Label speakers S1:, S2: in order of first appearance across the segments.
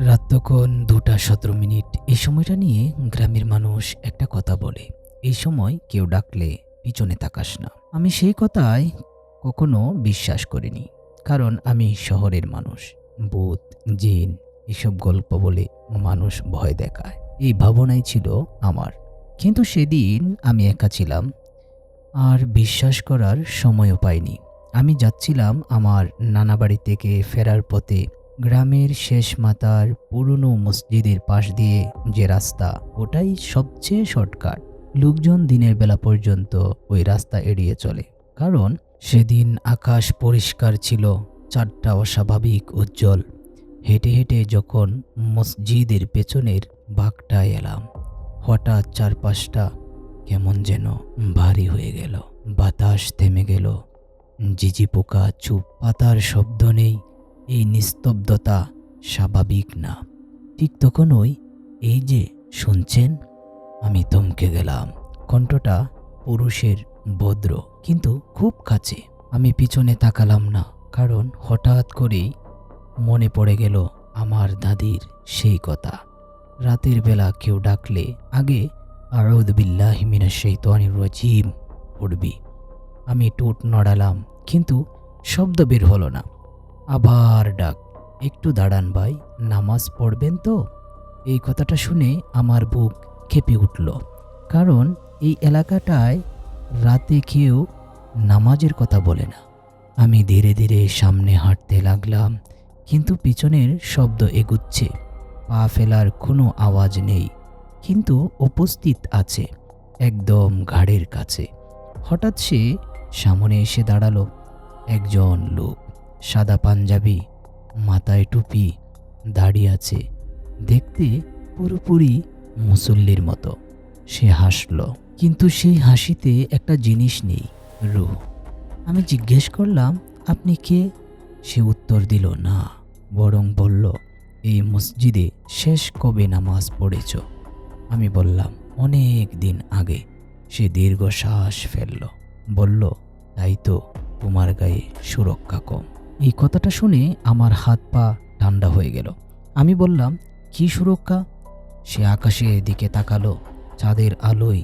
S1: রাত তখন দুটা সতেরো মিনিট। এই সময়টা নিয়ে গ্রামের মানুষ একটা কথা বলে, এই সময় কেউ ডাকলে পিছনে তাকাস না। আমি সেই কথায় কখনো বিশ্বাস করিনি, কারণ আমি শহরের মানুষ, ভূত, জিন, এসব গল্প বলে মানুষ ভয় দেখায়। এই ভাবনাই ছিল আমার। কিন্তু সেদিন আমি একা ছিলাম, আর বিশ্বাস করার সময়ও পাইনি। আমি যাচ্ছিলাম আমার নানা বাড়ি থেকে ফেরার পথে গ্রামের শেষ মাতার পুরনো মসজিদের পাশ দিয়ে যে রাস্তা, ওটাই সবচেয়ে শর্টকাট। লোকজন দিনের বেলা পর্যন্ত ওই রাস্তা এড়িয়ে চলে। কারণ সেদিন আকাশ পরিষ্কার ছিল, চারটা অস্বাভাবিক উজ্জ্বল। হেঁটে হেঁটে যখন মসজিদের পেছনের বাঘটায় এলাম, হঠাৎ চারপাশটা কেমন যেন ভারী হয়ে গেল। বাতাস থেমে গেল। জিজি পোকা চুপ পাতার শব্দ নেই। এই নিস্তব্ধতা স্বাভাবিক না। ঠিক তখনই এই যে শুনছেন, আমি থমকে গেলাম। কণ্ঠটা পুরুষের ভদ্র, কিন্তু খুব কাছে। আমি পিছনে তাকালাম না, কারণ হঠাৎ করেই মনে পড়ে গেল আমার দাদির সেই কথা। রাতের বেলা কেউ ডাকলে আগে আরউদ্বিল্লাহি মিনাশ শাইতানির রাজিম পড়বি। আমি টুট নড়ালাম, কিন্তু শব্দ বের হলো না। আবার ডাক। একটু দাঁড়ান ভাই, নামাজ পড়বেন তো? এই কথাটা শুনে আমার বুক কেঁপে উঠল। কারণ এই এলাকাটায় রাতে কেউ নামাজের কথা বলে না। আমি ধীরে ধীরে সামনে হাঁটতে লাগলাম, কিন্তু পিছনের শব্দ এগুচ্ছে। পা ফেলার কোনো আওয়াজ নেই, কিন্তু উপস্থিত আছে একদম ঘাড়ের কাছে। হঠাৎ সে সামনে এসে দাঁড়াল, একজন লোক। সাদা পাঞ্জাবি, মাথায় টুপি, দাড়ি আছে। দেখতে পুরোপুরি মুসল্লির মতো। সে হাসল। কিন্তু সেই হাসিতে একটা জিনিস নেই, রুহ। আমি জিজ্ঞেস করলাম, আপনি কে? সে উত্তর দিল, না। বরং বলল, এই মসজিদে শেষ কবে নামাজ পড়েছ? আমি বললাম, অনেক দিন আগে। সে দীর্ঘশ্বাস ফেলল। বলল, তাই তো, তোমার গায়ে সুরক্ষা কম। এই কথাটা শুনে আমার হাত পা ঠান্ডা হয়ে গেল। আমি বললাম, কি সুরক্ষা? সে আকাশে দিকে তাকালো, চাঁদের আলোয়,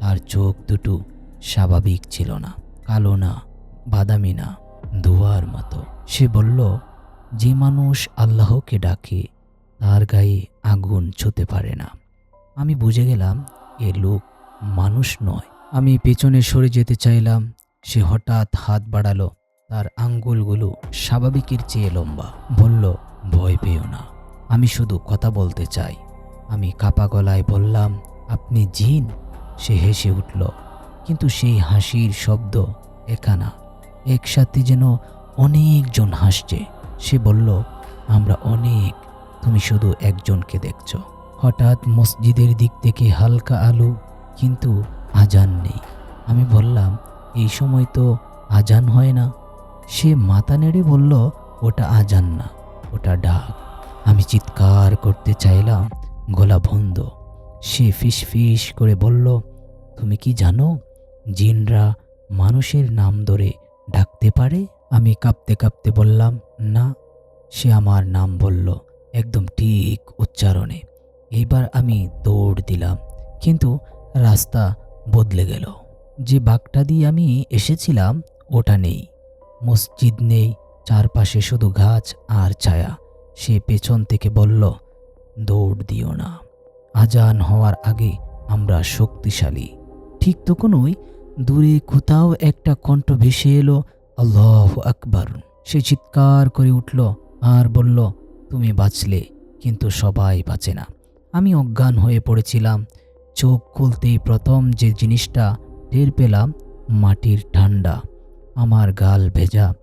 S1: তার চোখ দুটো স্বাভাবিক ছিল না, কালো না, বাদামি না, ধোয়ার মতো। সে বলল, যে মানুষ আল্লাহকে ডাকে, তার গায়ে আগুন ছুতে পারে না। আমি বুঝে গেলাম, এ লোক মানুষ নয়। আমি পেছনে সরে যেতে চাইলাম, সে হঠাৎ হাত বাড়ালো তার আঙ্গুলগুলো স্বাভাবিকের চেয়ে লম্বা। বলল, ভয় পেও না, আমি শুধু কথা বলতে চাই। আমি কাপা গলায় বললাম, আপনি জিন? সে হেসে উঠল, কিন্তু সেই হাসির শব্দ একানা। একসাথে যেন অনেকজন হাসছে। সে বলল, আমরা অনেক, তুমি শুধু একজনকে দেখছ। হঠাৎ মসজিদের দিক থেকে হালকা আলো, কিন্তু আজান নেই। আমি বললাম, এই সময় তো আজান হয় না? সে মাথা নেড়ে বলল, ওটা আজান না, ওটা ডাক। আমি চিৎকার করতে চাইলাম, গলা বন্ধ। সে ফিস ফিস করে বলল, তুমি কি জানো, জিনরা মানুষের নাম ধরে ডাকতে পারে? আমি কাঁপতে কাঁপতে বললাম, না। সে আমার নাম বলল, একদম ঠিক উচ্চারণে। এইবার আমি দৌড় দিলাম, কিন্তু রাস্তা বদলে গেল। যে বাঘটা দিয়ে আমি এসেছিলাম, ওটা নেই। মসজিদ নেই, চারপাশে শুধু গাছ আর ছায়া। সে পেছন থেকে বলল, দৌড় দিও না। আজান হওয়ার আগে আমরা শক্তিশালী। ঠিক তখনই দূরে কোথাও একটা কণ্ঠ ভেসে এলো, আল্লাহ আকবর। সে চিৎকার করে উঠল আর বলল, তুমি বাঁচলে, কিন্তু সবাই বাঁচে না। আমি অজ্ঞান হয়ে পড়েছিলাম। চোখ খুলতেই প্রথম যে জিনিসটা টের পেলাম, মাটির ঠান্ডা। আমার গাল ভেজা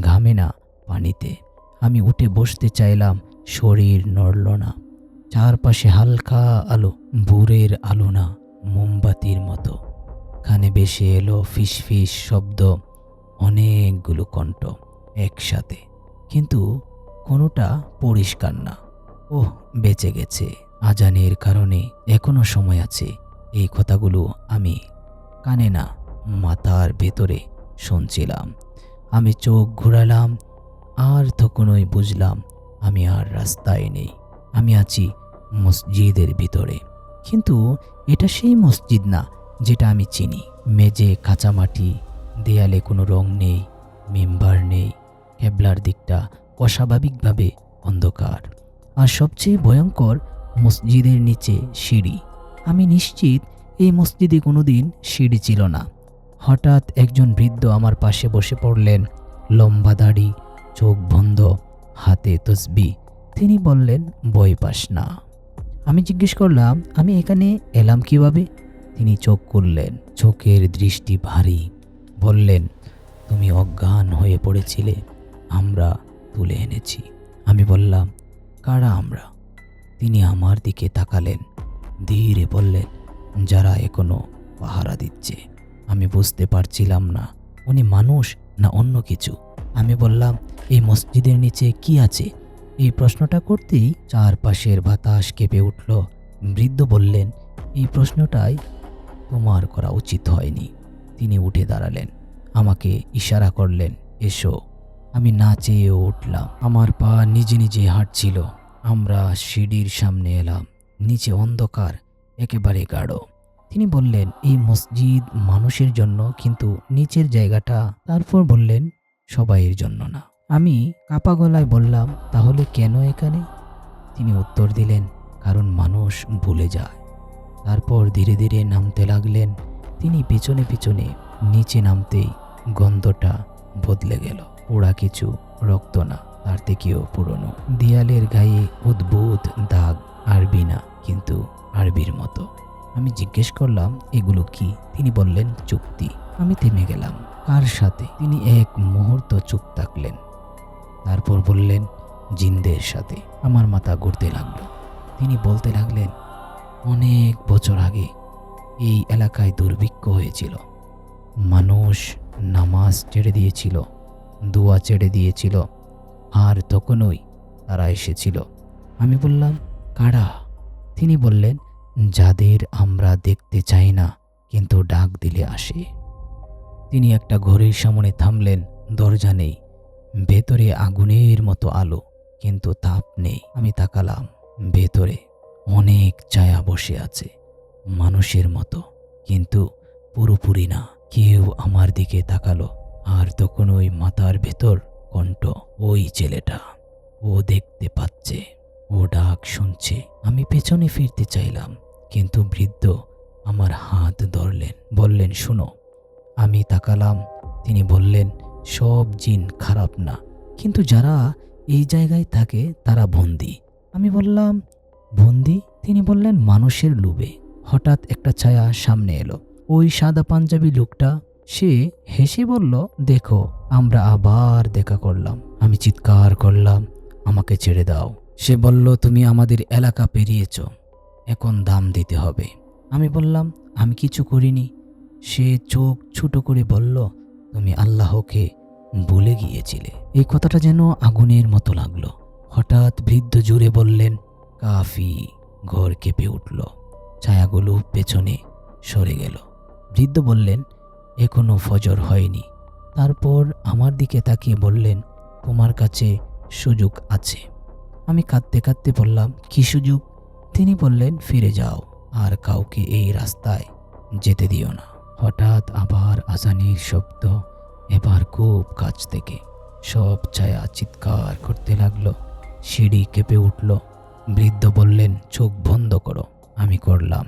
S1: ঘামে না পানিতে। আমি উঠে বসতে চাইলাম, শরীর নড়ল না। চারপাশে হালকা আলো, ভোরের আলো না, মোমবাতির মতো। কানে বেশি এলো ফিস ফিস শব্দ, অনেকগুলো কণ্ঠ একসাথে। কিন্তু কোনোটা পরিষ্কার না। ওহ, বেঁচে গেছে। আজানের কারণে এখনও সময় আছে। এই কথাগুলো আমি কানে না, মাথার ভেতরে শুনছিলাম। আমি চোখ ঘোরালাম, আর তখনই বুঝলাম আমি আর রাস্তায় নেই। আমি আছি মসজিদের ভিতরে। কিন্তু এটা সেই মসজিদ না যেটা আমি চিনি। মেজে কাঁচামাটি, দেয়ালে কোনো রং নেই, মেম্বার নেই, কেবলার দিকটা অস্বাভাবিকভাবে অন্ধকার। আর সবচেয়ে ভয়ঙ্কর মসজিদের নিচে সিঁড়ি। আমি নিশ্চিত এই মসজিদে কোনোদিন সিঁড়ি ছিল না। হঠাৎ একজন বৃদ্ধ আমার পাশে বসে পড়লেন। লম্বা দাড়ি, চোখ বন্ধ, হাতে তসবি। তিনি বললেন বই পাস না। আমি জিজ্ঞেস করলাম, আমি এখানে এলাম কীভাবে? তিনি চোখ করলেন চোখের দৃষ্টি ভারী। বললেন, তুমি অজ্ঞান হয়ে পড়েছিলে, আমরা তুলে এনেছি। আমি বললাম, কারা আমরা? তিনি আমার দিকে তাকালেন, ধীরে বললেন, যারা এখনও পাহারা দিচ্ছে। আমি বুঝতে পারছিলাম না। উনি মানুষ না অন্য কিছু? আমি বললাম, এই মসজিদের নিচে কি আছে? এই প্রশ্নটা করতেই চারপাশের বাতাস কেঁপে উঠল। বৃদ্ধ বললেন, এই প্রশ্নটাই তোমার করা উচিত হয়নি। তিনি উঠে দাঁড়ালেন। আমাকে ইশারা করলেন, এসো। আমি না চেয়েও উঠলাম। আমার পা নিজে নিজে হাঁটছিল। আমরা সিঁড়ির সামনে এলাম। নিচে অন্ধকার, একেবারে গাঢ়। তিনি বললেন, এই মসজিদ মানুষের জন্য, কিন্তু নিচের জায়গাটা তারপর বললেন, সবাইয়ের জন্য না। আমি কাপা গলায় বললাম, তাহলে কেন এখানে? তিনি উত্তর দিলেন, কারণ মানুষ ভুলে যায়। তারপর ধীরে ধীরে নামতে লাগলেন। তিনি পিছনে পিছনে নিচে নামতেই গন্ধটা বদলে গেল। পোড়া কিছু রক্ত না, তার থেকেও পুরনো। দেয়ালের গায়ে উদ্ভুত দাগ, আরবি না, কিন্তু আরবির মতো। আমি জিজ্ঞেস করলাম, এগুলো কি? তিনি বললেন, চুক্তি। আমি থেমে গেলাম। কার সাথে? তিনি এক মুহূর্ত চুপ থাকলেন। তারপর বললেন, জিন্দের সাথে। আমার মাথা ঘুরতে লাগল। তিনি বলতে লাগলেন, অনেক বছর আগে এই এলাকায় দুর্ভিক্ষ হয়েছিল। মানুষ নামাজ ছেড়ে দিয়েছিল, দোয়া ছেড়ে দিয়েছিল, আর তখনই তারা এসেছিল। আমি বললাম, কারা? তিনি বললেন যাদের আমরা দেখতে চাই না, কিন্তু ডাক দিলে আসে। তিনি একটা ঘরের সামনে থামলেন, দরজা নেই, ভেতরে আগুনের মতো আলো, কিন্তু তাপ নেই। আমি তাকালাম, ভেতরে অনেক ছায়া বসে আছে, মানুষের মতো, কিন্তু পুরোপুরি না। কেউ আমার দিকে তাকালো, আর তখন ওই মাথার ভেতর কণ্ঠ, ওই ছেলেটা, ও দেখতে পাচ্ছে, ও ডাক শুনছে। আমি পেছনে ফিরতে চাইলাম কিন্তু বৃদ্ধ আমার হাত ধরলেন, বললেন, শুনো, আমি তাকালাম। তিনি বললেন, সব জিন খারাপ না। কিন্তু যারা এই জায়গায় থাকে, তারা বন্দি। আমি বললাম, বন্দি? তিনি বললেন, মানুষের লোভে। হঠাৎ একটা ছায়া সামনে এলো। ওই সাদা পাঞ্জাবি লোকটা, সে হেসে বলল, দেখো, আমরা আবার দেখা করলাম। আমি চিৎকার করলাম, আমাকে ছেড়ে দাও। সে বলল, তুমি আমাদের এলাকা পেরিয়েছ। এখন দাম দিতে হবে। আমি বললাম, আমি কিছু করিনি। সে চোখ ছোট করে বলল, তুমি আল্লাহকে ভুলে গিয়েছিলে। এই কথাটা যেন আগুনের মতো লাগল। হঠাৎ বৃদ্ধ জুড়ে বললেন, কাফি ঘর কেঁপে উঠল। ছায়াগুলো পেছনে সরে গেল। বৃদ্ধ বললেন, এখনও ফজর হয়নি। তারপর আমার দিকে তাকিয়ে বললেন, তোমার কাছে সুযোগ আছে। আমি কাঁদতে কাঁদতে বললাম, কি সুযোগ? তিনি বললেন, ফিরে যাও, আর কাউকে এই রাস্তায় যেতে দিও না। হঠাৎ আবার আজানির শব্দ এবার খুব কাছ থেকে। সব ছায়া চিৎকার করতে লাগল, সিঁড়ি কেঁপে উঠল। বৃদ্ধ বললেন, চোখ বন্ধ করো, আমি করলাম।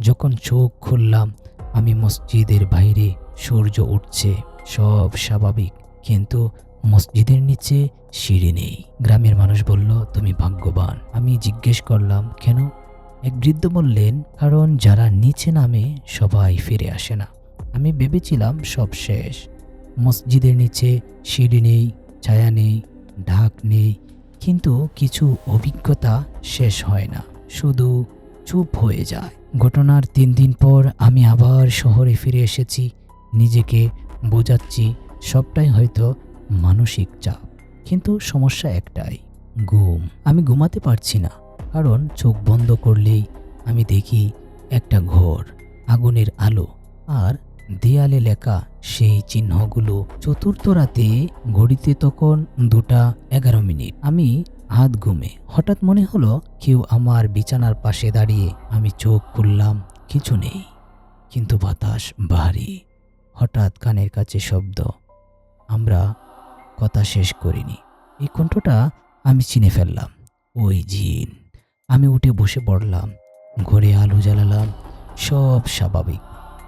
S1: যখন চোখ খুললাম, আমি মসজিদের বাইরে সূর্য উঠছে, সব স্বাভাবিক। কিন্তু মসজিদের নিচে সিঁড়ি নেই। গ্রামের মানুষ বলল, তুমি ভাগ্যবান। আমি জিজ্ঞেস করলাম, কেন? এক বৃদ্ধ বললেন, কারণ যারা নিচে নামে, সবাই ফিরে আসে না। আমি ভেবেছিলাম, সব শেষ। মসজিদের নিচে সিঁড়ি নেই, ছায়া নেই, ঢাক নেই, কিন্তু কিছু অভিজ্ঞতা শেষ হয় না। শুধু চুপ হয়ে যায়। ঘটনার তিন দিন পর আমি আবার শহরে ফিরে এসেছি। নিজেকে বোঝাচ্ছি, সবটাই হয়তো মানসিক চাপ। কিন্তু সমস্যা একটাই, ঘুম। আমি ঘুমাতে পারছি না, কারণ চোখ বন্ধ করলেই আমি দেখি একটা ঘর, আগুনের আলো, আর দেয়ালে লেখা সেই চিহ্নগুলো চতুর্থ রাতে ঘড়িতে তখন দুটা এগারো মিনিট। আমি হাত ঘুমে, হঠাৎ মনে হলো কেউ আমার বিছানার পাশে দাঁড়িয়ে আমি চোখ খুললাম, কিছু নেই, কিন্তু বাতাস ভারী। হঠাৎ কানের কাছে শব্দ, আমরা কথা শেষ করিনি। এই কণ্ঠটা আমি চিনে ফেললাম। ওই জিন। আমি উঠে বসে পড়লাম। ঘরে আলো জ্বালালাম। সব স্বাভাবিক।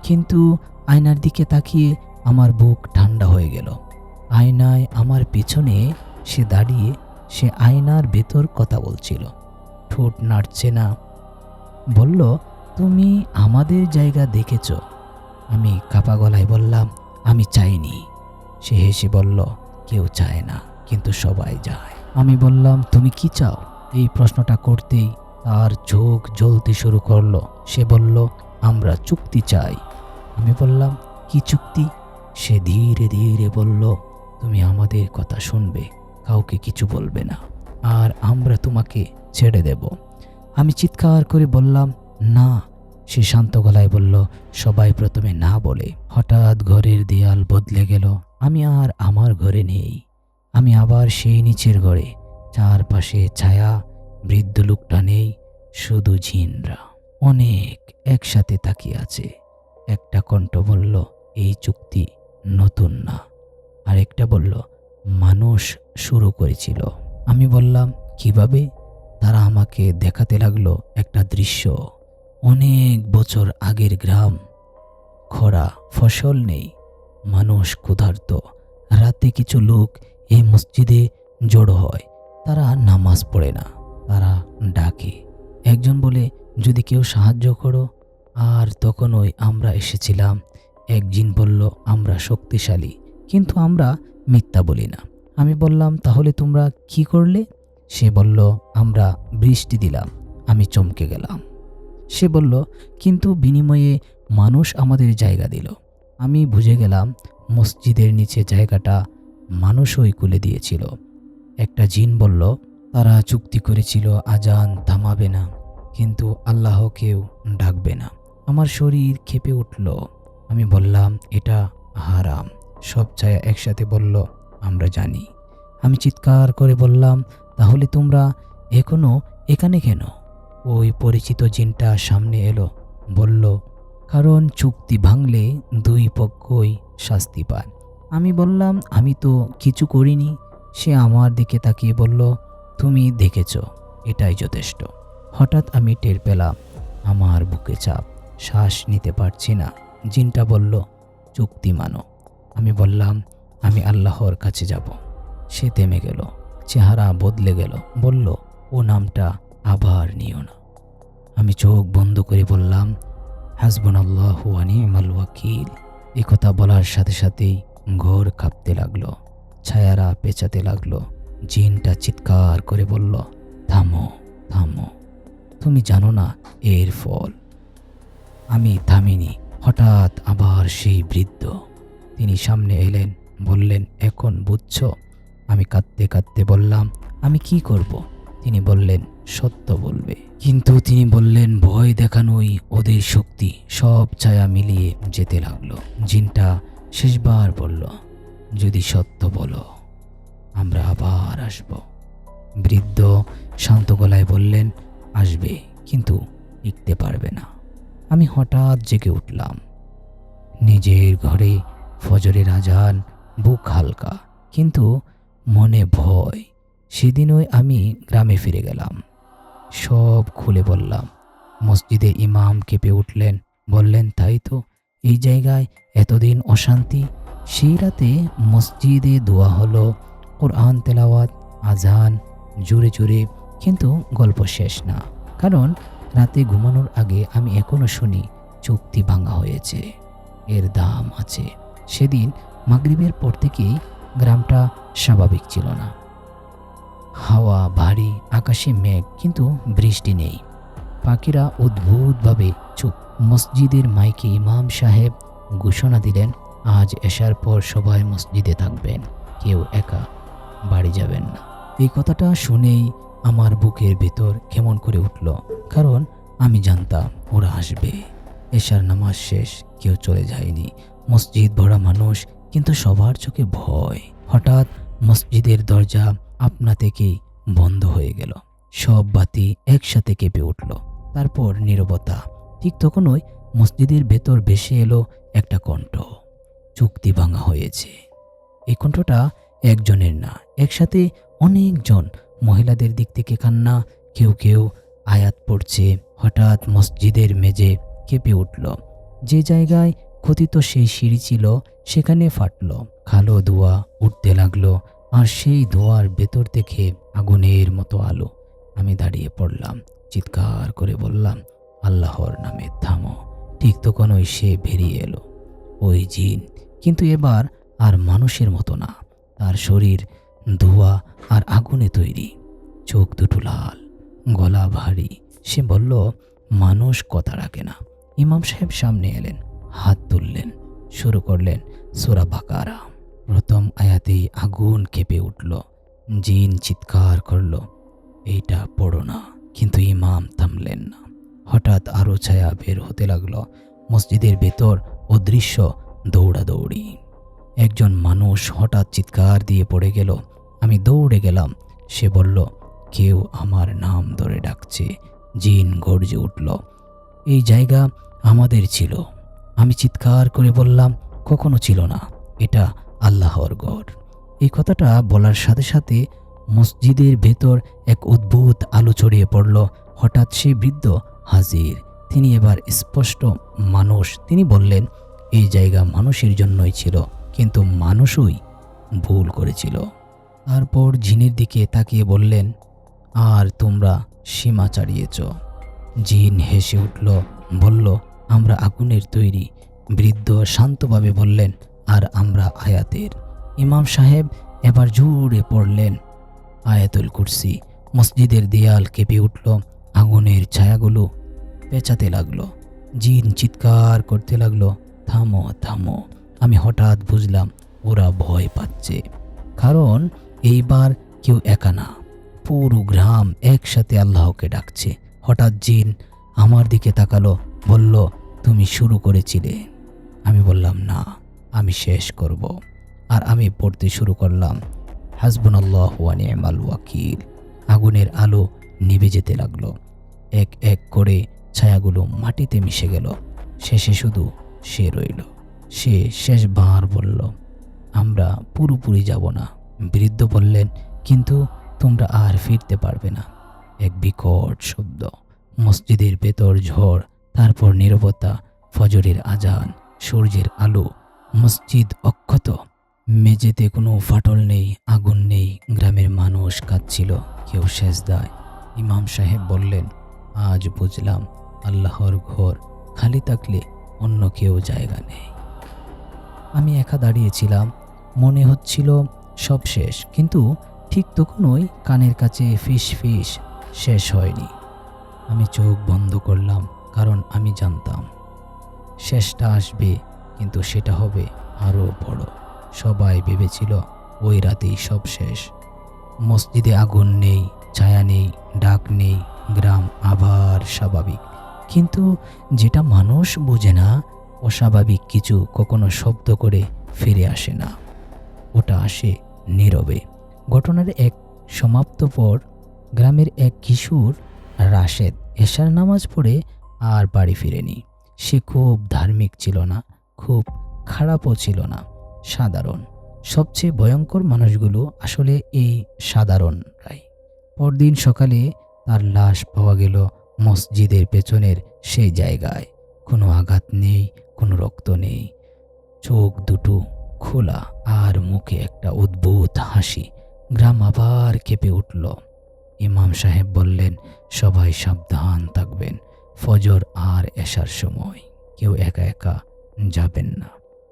S1: কিন্তু আয়নার দিকে তাকিয়ে আমার বুক ঠান্ডা হয়ে গেল। আয়নায় আমার পেছনে সে দাঁড়িয়ে সে আয়নার ভেতর কথা বলছিল। ঠোঁট নাড়ছে না। বলল, তুমি আমাদের জায়গা দেখেছ। আমি কাপা গলায় বললাম, আমি চাইনি। সে হেসে বলল কেউ চায় না, কিন্তু সবাই যায়। আমি বললাম, তুমি কি চাও? এই প্রশ্নটা করতেই তার চোখ জ্বলতে শুরু করল। সে বলল, আমরা চুক্তি চাই। আমি বললাম, কি চুক্তি? সে ধীরে ধীরে বলল, তুমি আমাদের কথা শুনবে, কাউকে কিছু বলবে না, আর আমরা তোমাকে ছেড়ে দেব। আমি চিৎকার করে বললাম, না। সে শান্ত গলায় বলল, সবাই প্রথমে না বলে হঠাৎ ঘরের দেয়াল বদলে গেল। আমি আর আমার ঘরে নেই। আমি আবার সেই নিচের ঘরে, চারপাশে ছায়া, বৃদ্ধ লোকটা নেই, শুধু ঝিনরা অনেক একসাথে তাকিয়ে আছে। একটা কণ্ঠ বলল, এই চুক্তি নতুন না। আরেকটা বলল, মানুষ শুরু করেছিল। আমি বললাম, কীভাবে? তারা আমাকে দেখাতে লাগল একটা দৃশ্য। অনেক বছর আগের গ্রাম। খরা ফসল নেই। মানুষ ক্ষুধার্ত। রাতে কিছু লোক এই মসজিদে জড়ো হয়। তারা নামাজ পড়ে না, তারা ডাকে। একজন বলে, যদি কেউ সাহায্য করো। আর তখন ওই আমরা এসেছিলাম। এক জিন বলল, আমরা শক্তিশালী, কিন্তু আমরা মিথ্যা বলি না। আমি বললাম, তাহলে তোমরা কি করলে? সে বলল, আমরা বৃষ্টি দিলাম, আমি চমকে গেলাম। সে বলল, কিন্তু বিনিময়ে মানুষ আমাদের জায়গা দিল। আমি বুঝে গেলাম মসজিদের নিচে জায়গাটা মানুষই কুলে দিয়েছিল। একটা জিন বলল, তারা চুক্তি করেছিল আজান থামাবে না, কিন্তু আল্লাহ কেউ ডাকবে না। আমার শরীর খেপে উঠল। আমি বললাম, এটা হারাম। সব ছায়া একসাথে বলল, আমরা জানি। আমি চিৎকার করে বললাম, তাহলে তোমরা এখনও এখানে কেন? ওই পরিচিত জিনটা সামনে এলো, বলল কারণ চুক্তি ভাঙলে দুই পক্ষই শাস্তি পায়। আমি বললাম, আমি তো কিছু করিনি। সে আমার দিকে তাকিয়ে বলল, তুমি দেখেছ, এটাই যথেষ্ট। হঠাৎ আমি টের পেলাম, আমার বুকে চাপ, শ্বাস নিতে পারছি না। জিনটা বলল, চুক্তি মানো। আমি বললাম, আমি আল্লাহর কাছে যাব। সে থেমে গেল, চেহারা বদলে গেল, বলল, ও নামটা আবার নিও না। আমি চোখ বন্ধ করে বললাম হাসবুন আল্লাহ নিমাল ওয়াকিল। এ কথা বলার সাথে সাথেই ঘোর কাঁপতে লাগল, ছায়ারা পেঁচাতে লাগল, জিনটা চিৎকার করে বলল, থামো থামো, তুমি জানো না এর ফল। আমি থামিনি, হঠাৎ আবার সেই বৃদ্ধ। তিনি সামনে এলেন, বললেন, এখন বুঝছ? আমি কাঁদতে কাঁদতে বললাম, আমি কি করব? তিনি বললেন সত্য বলবে। কিন্তু তিনি বললেন, ভয় দেখানোই ওদের শক্তি। সব ছায়া মিলিয়ে যেতে লাগল। জিনটা শেষবার বলল, যদি সত্য বলো, আমরা আবার আসব। বৃদ্ধ শান্ত গলায় বললেন, আসবে, কিন্তু টিকতে পারবে না। আমি হঠাৎ জেগে উঠলাম। নিজের ঘরে ফজরের আজান বুক হালকা, কিন্তু মনে ভয়। সেদিনই আমি গ্রামে ফিরে গেলাম। সব খুলে বললাম। মসজিদে ইমাম কেঁপে উঠলেন। বললেন, তাই তো, এই জায়গায় এতদিন অশান্তি। সেই রাতে মসজিদে দোয়া হলো, কোরআন, তেলাওয়াত আজান জুড়ে জুড়ে কিন্তু গল্প শেষ না। কারণ রাতে ঘুমানোর আগে আমি এখনও শুনি, চুক্তি ভাঙা হয়েছে। এর দাম আছে। সেদিন মাগরিবের পর থেকেই গ্রামটা স্বাভাবিক ছিল না। হাওয়া, ভারী, আকাশে মেঘ, কিন্তু বৃষ্টি নেই। পাখিরা অদ্ভুতভাবে চুপ। মসজিদের মাইকে ইমাম সাহেব ঘোষণা দিলেন, আজ এসার পর সবাই মসজিদে থাকবেন। কেউ একা বাড়ি যাবেন না। এই কথাটা শুনেই আমার বুকের ভেতর কেমন করে উঠল। কারণ আমি জানতাম, ওরা আসবে। এশার নামাজ শেষ, কেউ চলে যায়নি। মসজিদ ভরা মানুষ, কিন্তু সবার চোখে ভয়। হঠাৎ মসজিদের দরজা আপনা থেকেই বন্ধ হয়ে গেল। সব বাতি একসাথে কেঁপে উঠল। তারপর নীরবতা। ঠিক তখনই মসজিদের ভেতর ভেসে এলো একটা কণ্ঠ। চুক্তি ভাঙা হয়েছে। এই কণ্ঠটা একজনের না, একসাথে অনেকজন মহিলাদের দিক থেকে কান্না, কেউ কেউ আয়াত পড়ছে, হঠাৎ মসজিদের মেজে কেঁপে উঠল। যে জায়গায় খতিত সেই সিঁড়ি ছিল, সেখানে ফাটল। কালো ধোয়া উঠতে লাগল, আর সেই ধোয়ার ভেতর থেকে আগুনের মতো আলো। আমি দাঁড়িয়ে পড়লাম, চিৎকার করে বললাম, আল্লাহর নামে থামো। ঠিক তখনই সে বেরিয়ে এলো। ওই জিন, কিন্তু এবার আর মানুষের মতো না। তার শরীর ধোয়া আর আগুনে তৈরি। চোখ দুটো লাল, গলা ভারী। সে বলল, মানুষ কথা রাখে না। ইমাম সাহেব সামনে এলেন। হাত তুললেন, শুরু করলেন সোরা বাকারা। প্রথম আয়াতেই আগুন কেঁপে উঠল, জিন চিৎকার করল, এইটা পড়ো না। কিন্তু ইমাম থামলেন না। হঠাৎ আরও ছায়া বের হতে লাগল, মসজিদের ভেতর অদৃশ্য দৌড়াদৌড়ি। একজন মানুষ হঠাৎ চিৎকার দিয়ে পড়ে গেল, আমি দৌড়ে গেলাম। সে বলল, কেউ আমার নাম ধরে ডাকছে। জিন গর্জে উঠল, এই জায়গা আমাদের ছিল। আমি চিৎকার করে বললাম, কখনো ছিল না, এটা আল্লাহর গড় এই কথাটা বলার সাথে সাথে মসজিদের ভেতর এক অদ্ভুত আলো ছড়িয়ে পড়ল। হঠাৎ সেই বৃদ্ধ হাজির। তিনি এবার স্পষ্ট মানুষ। তিনি বললেন, এই জায়গা মানুষের জন্যই ছিল, কিন্তু মানুষই ভুল করেছিল। তারপর জিনের দিকে তাকিয়ে বললেন, আর তোমরা সীমা ছাড়িয়েছ জিন হেসে উঠল, বলল আমরা আগুনের তৈরি, বৃদ্ধ শান্তভাবে বললেন, আর আমরা আয়াতের। ইমাম সাহেব এবার জোরে পড়লেন, আয়াতুল কুরসি, মসজিদের দেয়াল কেঁপে উঠল, আগুনের ছায়াগুলো পেঁচাতে লাগল, জিন চিৎকার করতে লাগল, থামো থামো, আমি হঠাৎ বুঝলাম ওরা ভয় পাচ্ছে, কারণ এইবার কেউ একা না, পুরো গ্রাম একসাথে আল্লাহকে ডাকছে। হঠাৎ জিন আমার দিকে তাকালো, বলল তুমি শুরু করেছিলে। আমি বললাম, না, আমি শেষ করব। আর আমি পড়তে শুরু করলাম হাসবুন আল্লাহ ওয়ানিমাল ওয়াকিল। আগুনের আলো নিভে যেতে লাগল। এক এক করে ছায়াগুলো মাটিতে মিশে গেল। শেষে শুধু সে রইল। সে শেষ শেষবার বলল, আমরা পুরোপুরি যাব না। বৃদ্ধ বললেন, কিন্তু তোমরা আর ফিরতে পারবে না। এক বিকট শব্দ। মসজিদের ভেতর ঝড় তারপর নীরবতা, ফজরের আজান, সূর্যের আলো, মসজিদ অক্ষত। মেঝেতে কোনো ফাটল নেই, আগুন নেই, গ্রামের মানুষ কাঁদছিল, কেউ শেষ দায় ইমাম সাহেব বললেন, আজ বুঝলাম, আল্লাহর ঘর খালি থাকলে অন্য কেউ জায়গা নেই। আমি একা দাঁড়িয়েছিলাম, মনে হচ্ছিল সব শেষ, কিন্তু ঠিক তখনই কানের কাছে ফিস ফিস শেষ হয়নি। আমি চোখ বন্ধ করলাম কারণ আমি জানতাম, শেষটা আসবে, কিন্তু সেটা হবে আরও বড়। সবাই ভেবেছিল ওই রাতেই সব শেষ। মসজিদে আগুন নেই, ছায়া নেই, ডাক নেই, গ্রাম আবার স্বাভাবিক। কিন্তু যেটা মানুষ বোঝে না, অস্বাভাবিক কিছু কখনো শব্দ করে ফিরে আসে না। ওটা আসে নীরবে। ঘটনার এক সমাপ্ত পর গ্রামের এক কিশোর, রাশেদ, এশার নামাজ পড়ে আর বাড়ি ফিরেনি। সে খুব ধার্মিক ছিল না, খুব খারাপও ছিল না, সাধারণ। সবচেয়ে ভয়ঙ্কর মানুষগুলো আসলে এই সাধারণ সাধারণরাই। পরদিন সকালে তার লাশ পাওয়া গেল মসজিদের পেছনের সেই জায়গায়। কোনো আঘাত নেই, কোনো রক্ত নেই। চোখ দুটো খোলা আর মুখে একটা অদ্ভুত হাসি। গ্রাম আবার কেঁপে উঠল। ইমাম সাহেব বললেন, সবাই সাবধান থাকবেন। ফজর আর এসার সময়। কেউ একা একা যাবেন না।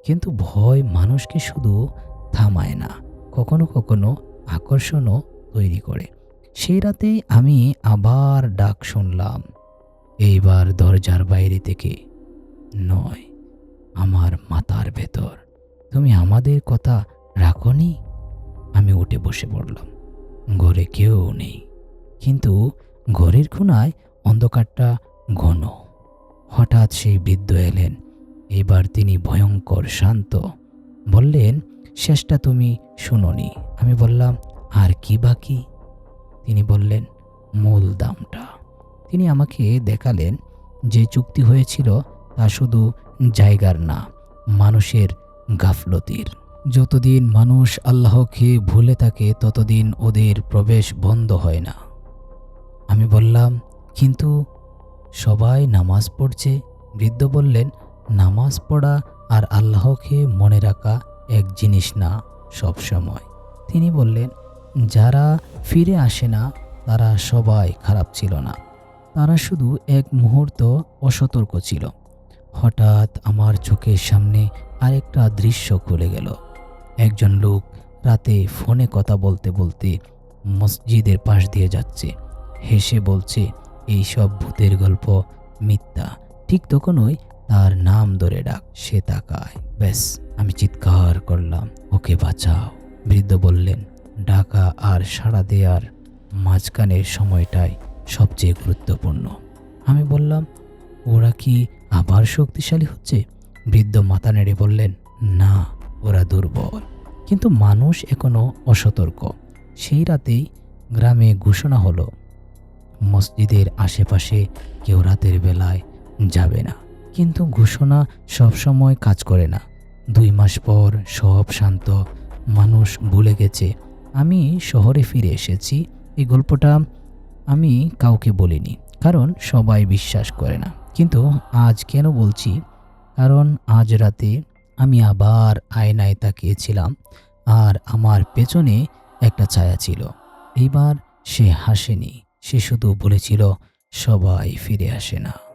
S1: কিন্তু ভয় মানুষকে শুধু থামায় না, কখনো কখনো আকর্ষণও তৈরি করে। সেই রাতেই আমি আবার ডাক শুনলাম, এইবার দরজার বাইরে থেকে নয়, আমার মাথার ভেতর। তুমি আমাদের কথা রাখনি? আমি উঠে বসে পড়লাম। ঘরে কেউ নেই। কিন্তু ঘরের খুনায় অন্ধকারটা ঘন। হঠাৎ সেই বৃদ্ধ এলেন। এবার তিনি ভয়ঙ্কর শান্ত। বললেন, শেষটা তুমি শুনোনি। আমি বললাম, আর কি বাকি? তিনি বললেন, মূল দামটা। তিনি আমাকে দেখালেন, যে চুক্তি হয়েছিল তা শুধু জায়গার না, মানুষের গাফলতির। যতদিন মানুষ আল্লাহকে ভুলে থাকে, ততদিন ওদের প্রবেশ বন্ধ হয় না। আমি বললাম, কিন্তু সবাই নামাজ পড়ছে। বৃদ্ধ বললেন, নামাজ পড়া আর আল্লাহকে মনে রাখা এক জিনিস না সব সময়। তিনি বললেন, যারা ফিরে আসে না, তারা সবাই খারাপ ছিল না। তারা শুধু এক মুহূর্ত অসতর্ক ছিল। হঠাৎ আমার চোখের সামনে আরেকটা দৃশ্য খুলে গেল। একজন লোক রাতে ফোনে কথা বলতে বলতে মসজিদের পাশ দিয়ে যাচ্ছে। হেসে বলছে এই সব ভূতের গল্প, মিথ্যা। ঠিক তখনই তার নাম ধরে ডাক, সে তাকায়। ব্যাস, আমি চিৎকার করলাম, ওকে বাঁচাও। বৃদ্ধ বললেন, ডাকা আর সাড়া দেওয়ার মাঝখানের সময়টাই সবচেয়ে গুরুত্বপূর্ণ। আমি বললাম, ওরা কি আবার শক্তিশালী হচ্ছে? বৃদ্ধ মাথা নেড়ে বললেন, না, ওরা দুর্বল। কিন্তু মানুষ এখনও অসতর্ক। সেই রাতেই গ্রামে ঘোষণা হলো মসজিদের আশেপাশে কেউ রাতের বেলায় যাবে না। কিন্তু ঘোষণা সবসময় কাজ করে না। দুই মাস পর সব শান্ত। মানুষ ভুলে গেছে, আমি শহরে ফিরে এসেছি। এই গল্পটা আমি কাউকে বলিনি, কারণ সবাই বিশ্বাস করে না। কিন্তু আজ কেন বলছি? কারণ আজ রাতে আমি আবার আয়নায় তাকিয়েছিলাম আর আমার পেছনে একটা ছায়া ছিল। এইবার সে হাসেনি। সে শুধু বলেছিল সবাই ফিরে আসে না।